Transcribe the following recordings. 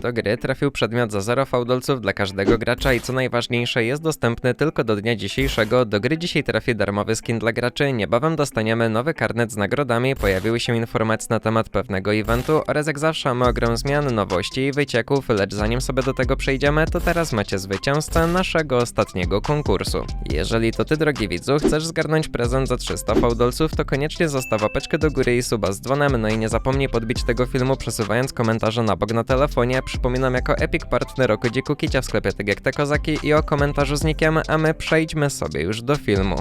Do gry trafił przedmiot za 0 fałdolców dla każdego gracza i co najważniejsze jest dostępny tylko do dnia dzisiejszego. Do gry dzisiaj trafi darmowy skin dla graczy, niebawem dostaniemy nowy karnet z nagrodami, pojawiły się informacje na temat pewnego eventu oraz jak zawsze mamy ogrom zmian, nowości i wycieków, lecz zanim sobie do tego przejdziemy, to teraz macie zwycięzcę naszego ostatniego konkursu. Jeżeli to ty, drogi widzu, chcesz zgarnąć prezent za 300 fałdolców, to koniecznie zostaw łapeczkę do góry i suba z dzwonem, no i nie zapomnij podbić tego filmu przesuwając komentarze na bok na telefonie. Przypominam jako Epic Partner o kodziku Kicia w sklepie tak jak te kozaki i o komentarzu z nickiem, a my przejdźmy sobie już do filmu.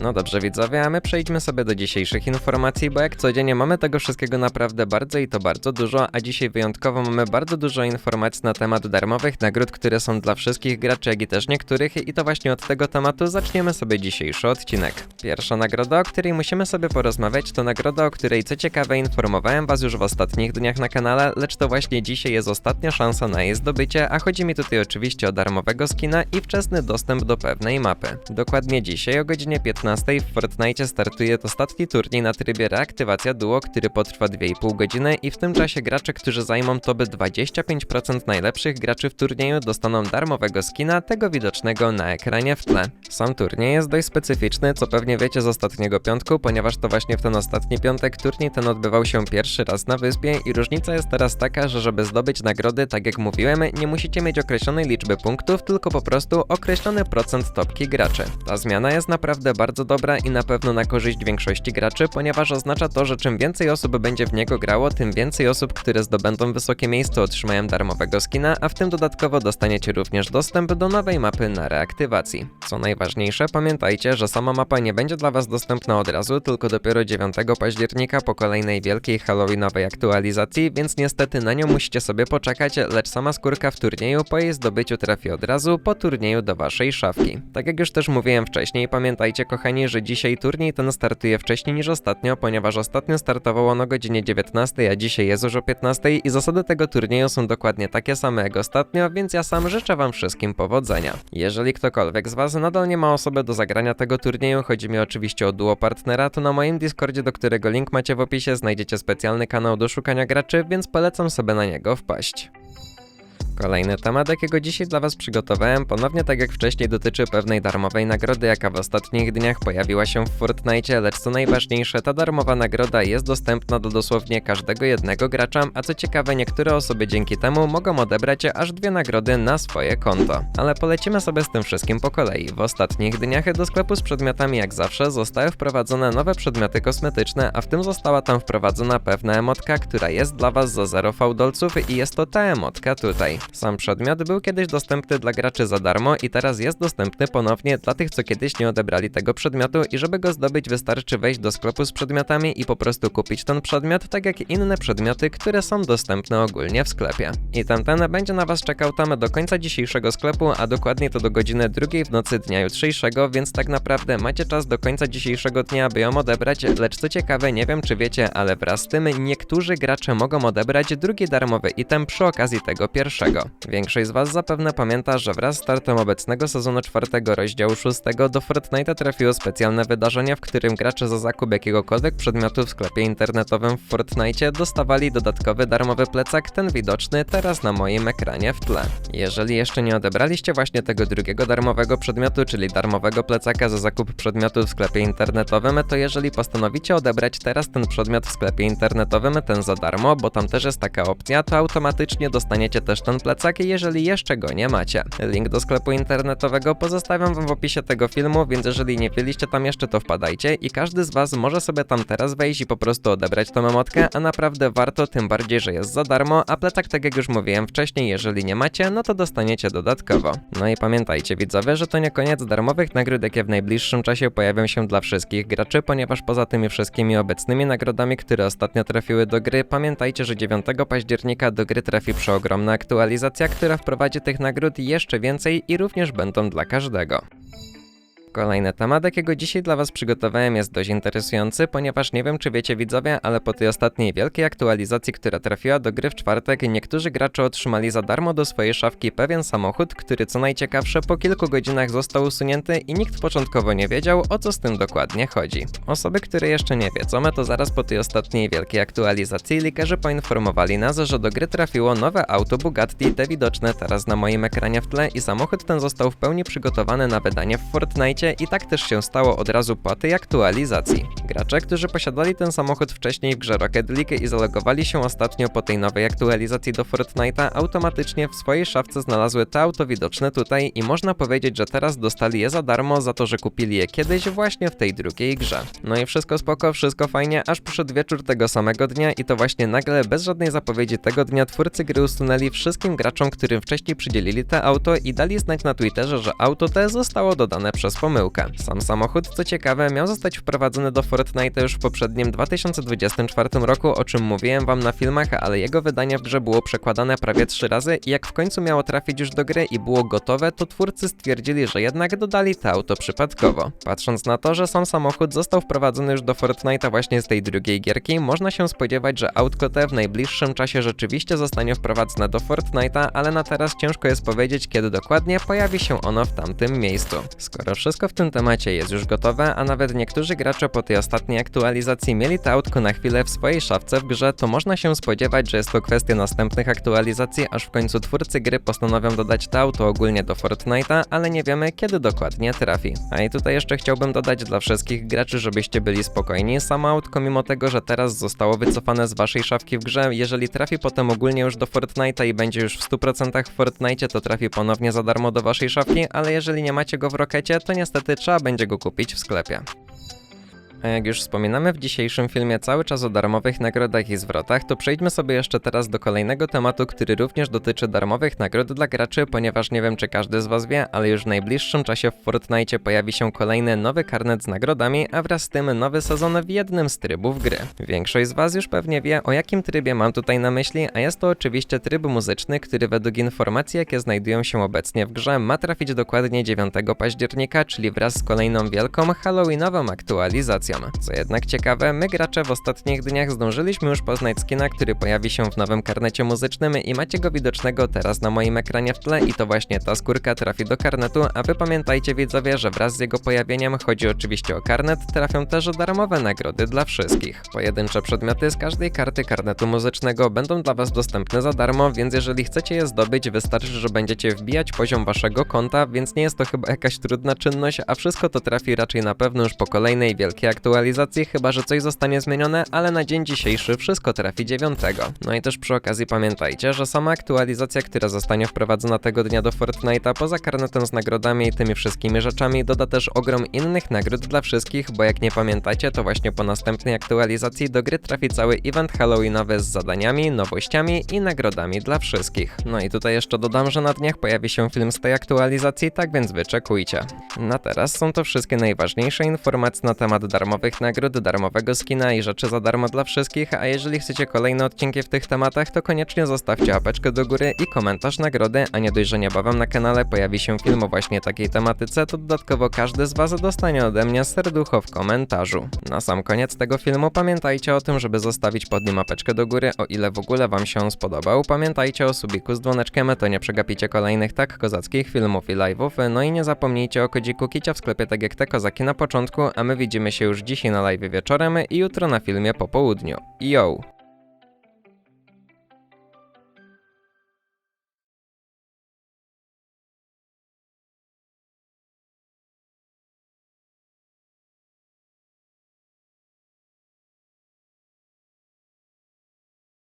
No dobrze widzowie, a my przejdźmy sobie do dzisiejszych informacji, bo jak codziennie mamy tego wszystkiego naprawdę bardzo i to bardzo dużo, a dzisiaj wyjątkowo mamy bardzo dużo informacji na temat darmowych nagród, które są dla wszystkich graczy, jak i też niektórych i to właśnie od tego tematu zaczniemy sobie dzisiejszy odcinek. Pierwsza nagroda, o której musimy sobie porozmawiać, to nagroda, o której co ciekawe informowałem was już w ostatnich dniach na kanale, lecz to właśnie dzisiaj jest ostatnia szansa na jej zdobycie, a chodzi mi tutaj oczywiście o darmowego skina i wczesny dostęp do pewnej mapy. Dokładnie dzisiaj o godzinie 15 w Fortnite startuje ostatni turniej na trybie reaktywacja duo, który potrwa 2,5 godziny i w tym czasie gracze, którzy zajmą top 25% najlepszych graczy w turnieju dostaną darmowego skina, tego widocznego na ekranie w tle. Sam turniej jest dość specyficzny, co pewnie wiecie z ostatniego piątku, ponieważ to właśnie w ten ostatni piątek turniej ten odbywał się pierwszy raz na wyspie i różnica jest teraz taka, że żeby zdobyć nagrody, tak jak mówiłem, nie musicie mieć określonej liczby punktów, tylko po prostu określony procent topki graczy. Ta zmiana jest naprawdę bardzo dobra i na pewno na korzyść większości graczy, ponieważ oznacza to, że czym więcej osób będzie w niego grało, tym więcej osób, które zdobędą wysokie miejsce otrzymają darmowego skina, a w tym dodatkowo dostaniecie również dostęp do nowej mapy na reaktywacji. Co najważniejsze, pamiętajcie, że sama mapa nie będzie dla Was dostępna od razu, tylko dopiero 9 października po kolejnej wielkiej halloweenowej aktualizacji, więc niestety na nią musicie sobie poczekać, lecz sama skórka w turnieju po jej zdobyciu trafi od razu po turnieju do Waszej szafki. Tak jak już też mówiłem wcześniej, pamiętajcie kochani, że dzisiaj turniej ten startuje wcześniej niż ostatnio, ponieważ ostatnio startował on o godzinie 19, a dzisiaj jest już o 15 i zasady tego turnieju są dokładnie takie same jak ostatnio, więc ja sam życzę wam wszystkim powodzenia. Jeżeli ktokolwiek z was nadal nie ma osoby do zagrania tego turnieju, chodzi mi oczywiście o duo partnera, to na moim Discordzie, do którego link macie w opisie, znajdziecie specjalny kanał do szukania graczy, więc polecam sobie na niego wpaść. Kolejny temat, jakiego dzisiaj dla Was przygotowałem, ponownie tak jak wcześniej dotyczy pewnej darmowej nagrody, jaka w ostatnich dniach pojawiła się w Fortnite, lecz co najważniejsze, ta darmowa nagroda jest dostępna do dosłownie każdego jednego gracza, a co ciekawe, niektóre osoby dzięki temu mogą odebrać aż dwie nagrody na swoje konto. Ale polecimy sobie z tym wszystkim po kolei. W ostatnich dniach do sklepu z przedmiotami jak zawsze zostały wprowadzone nowe przedmioty kosmetyczne, a w tym została tam wprowadzona pewna emotka, która jest dla Was za 0 fałdolców i jest to ta emotka tutaj. Sam przedmiot był kiedyś dostępny dla graczy za darmo i teraz jest dostępny ponownie dla tych, co kiedyś nie odebrali tego przedmiotu i żeby go zdobyć wystarczy wejść do sklepu z przedmiotami i po prostu kupić ten przedmiot, tak jak inne przedmioty, które są dostępne ogólnie w sklepie. I tamten będzie na Was czekał tam do końca dzisiejszego sklepu, a dokładnie to do godziny drugiej w nocy dnia jutrzejszego, więc tak naprawdę macie czas do końca dzisiejszego dnia, by ją odebrać, lecz co ciekawe, nie wiem czy wiecie, ale wraz z tym niektórzy gracze mogą odebrać drugi darmowy item przy okazji tego pierwszego. Większość z Was zapewne pamięta, że wraz z startem obecnego sezonu czwartego rozdziału szóstego do Fortnite'a trafiło specjalne wydarzenie, w którym gracze za zakup jakiegokolwiek przedmiotu w sklepie internetowym w Fortnite dostawali dodatkowy darmowy plecak, ten widoczny teraz na moim ekranie w tle. Jeżeli jeszcze nie odebraliście właśnie tego drugiego darmowego przedmiotu, czyli darmowego plecaka za zakup przedmiotu w sklepie internetowym, to jeżeli postanowicie odebrać teraz ten przedmiot w sklepie internetowym, ten za darmo, bo tam też jest taka opcja, to automatycznie dostaniecie też ten plecak, jeżeli jeszcze go nie macie. Link do sklepu internetowego pozostawiam wam w opisie tego filmu, więc jeżeli nie byliście tam jeszcze, to wpadajcie i każdy z was może sobie tam teraz wejść i po prostu odebrać tą emotkę, a naprawdę warto, tym bardziej, że jest za darmo, a plecak, tak jak już mówiłem wcześniej, jeżeli nie macie, no to dostaniecie dodatkowo. No i pamiętajcie widzowie, że to nie koniec darmowych nagród, jakie w najbliższym czasie pojawią się dla wszystkich graczy, ponieważ poza tymi wszystkimi obecnymi nagrodami, które ostatnio trafiły do gry, pamiętajcie, że 9 października do gry trafi przeogromna aktualizacja, która wprowadzi tych nagród jeszcze więcej i również będą dla każdego. Kolejny temat, jakiego dzisiaj dla Was przygotowałem, jest dość interesujący, ponieważ nie wiem, czy wiecie widzowie, ale po tej ostatniej wielkiej aktualizacji, która trafiła do gry w czwartek, niektórzy gracze otrzymali za darmo do swojej szafki pewien samochód, który co najciekawsze po kilku godzinach został usunięty i nikt początkowo nie wiedział, o co z tym dokładnie chodzi. Osoby, które jeszcze nie wiedzą, to zaraz po tej ostatniej wielkiej aktualizacji likerzy poinformowali nas, że do gry trafiło nowe auto Bugatti, te widoczne teraz na moim ekranie w tle i samochód ten został w pełni przygotowany na wydanie w Fortnite i tak też się stało od razu po tej aktualizacji. Gracze, którzy posiadali ten samochód wcześniej w grze Rocket League i zalogowali się ostatnio po tej nowej aktualizacji do Fortnite'a, automatycznie w swojej szafce znalazły te auto widoczne tutaj i można powiedzieć, że teraz dostali je za darmo za to, że kupili je kiedyś właśnie w tej drugiej grze. No i wszystko spoko, wszystko fajnie, aż przyszedł wieczór tego samego dnia i to właśnie nagle, bez żadnej zapowiedzi tego dnia, twórcy gry usunęli wszystkim graczom, którym wcześniej przydzielili te auto i dali znać na Twitterze, że auto te zostało dodane przez pomyłkę. Sam samochód, co ciekawe, miał zostać wprowadzony do Fortnite już w poprzednim 2024 roku, o czym mówiłem wam na filmach, ale jego wydanie w grze było przekładane prawie 3 razy i jak w końcu miało trafić już do gry i było gotowe, to twórcy stwierdzili, że jednak dodali to auto przypadkowo. Patrząc na to, że sam samochód został wprowadzony już do Fortnite'a właśnie z tej drugiej gierki, można się spodziewać, że autko te w najbliższym czasie rzeczywiście zostanie wprowadzone do Fortnite'a, ale na teraz ciężko jest powiedzieć, kiedy dokładnie pojawi się ono w tamtym miejscu. Skoro wszystko w tym temacie jest już gotowe, a nawet niektórzy gracze po tej ostatniej aktualizacji mieli to autko na chwilę w swojej szafce w grze, to można się spodziewać, że jest to kwestia następnych aktualizacji, aż w końcu twórcy gry postanowią dodać to auto ogólnie do Fortnite'a, ale nie wiemy kiedy dokładnie trafi. A i tutaj jeszcze chciałbym dodać dla wszystkich graczy, żebyście byli spokojni. Samo autko, mimo tego, że teraz zostało wycofane z waszej szafki w grze, jeżeli trafi potem ogólnie już do Fortnite'a i będzie już w 100% w Fortnite, to trafi ponownie za darmo do waszej szafki, ale jeżeli nie macie go w Rokecie, to niestety trzeba będzie go kupić w sklepie. A jak już wspominamy w dzisiejszym filmie cały czas o darmowych nagrodach i zwrotach, to przejdźmy sobie jeszcze teraz do kolejnego tematu, który również dotyczy darmowych nagród dla graczy, ponieważ nie wiem czy każdy z was wie, ale już w najbliższym czasie w Fortnite pojawi się kolejny nowy karnet z nagrodami, a wraz z tym nowy sezon w jednym z trybów gry. Większość z was już pewnie wie o jakim trybie mam tutaj na myśli, a jest to oczywiście tryb muzyczny, który według informacji jakie znajdują się obecnie w grze ma trafić dokładnie 9 października, czyli wraz z kolejną wielką halloweenową aktualizacją. Co jednak ciekawe, my gracze w ostatnich dniach zdążyliśmy już poznać skina, który pojawi się w nowym karnecie muzycznym i macie go widocznego teraz na moim ekranie w tle i to właśnie ta skórka trafi do karnetu, a wy pamiętajcie widzowie, że wraz z jego pojawieniem chodzi oczywiście o karnet, trafią też darmowe nagrody dla wszystkich. Pojedyncze przedmioty z każdej karty karnetu muzycznego będą dla was dostępne za darmo, więc jeżeli chcecie je zdobyć, wystarczy, że będziecie wbijać poziom waszego konta, więc nie jest to chyba jakaś trudna czynność, a wszystko to trafi raczej na pewno już po kolejnej wielkiej aktualizacji, chyba że coś zostanie zmienione, ale na dzień dzisiejszy wszystko trafi 9. No i też przy okazji pamiętajcie, że sama aktualizacja, która zostanie wprowadzona tego dnia do Fortnite'a, poza karnetem z nagrodami i tymi wszystkimi rzeczami, doda też ogrom innych nagród dla wszystkich, bo jak nie pamiętacie, to właśnie po następnej aktualizacji do gry trafi cały event halloweenowy z zadaniami, nowościami i nagrodami dla wszystkich. No i tutaj jeszcze dodam, że na dniach pojawi się film z tej aktualizacji, tak więc wyczekujcie. Na teraz są to wszystkie najważniejsze informacje na temat darmowych nagród, darmowego skina i rzeczy za darmo dla wszystkich, a jeżeli chcecie kolejne odcinki w tych tematach, to koniecznie zostawcie łapeczkę do góry i komentarz nagrody, a nie dość, że niebawem na kanale pojawi się film o właśnie takiej tematyce, to dodatkowo każdy z Was dostanie ode mnie serducho w komentarzu. Na sam koniec tego filmu pamiętajcie o tym, żeby zostawić pod nim łapeczkę do góry, o ile w ogóle Wam się on spodobał. Pamiętajcie o subiku z dzwoneczkiem, to nie przegapicie kolejnych tak kozackich filmów i live'ów, no i nie zapomnijcie o kodziku Kicia w sklepie tak jak te kozaki na początku, a my widzimy się już dzisiaj na live wieczorem i jutro na filmie po południu. Yo!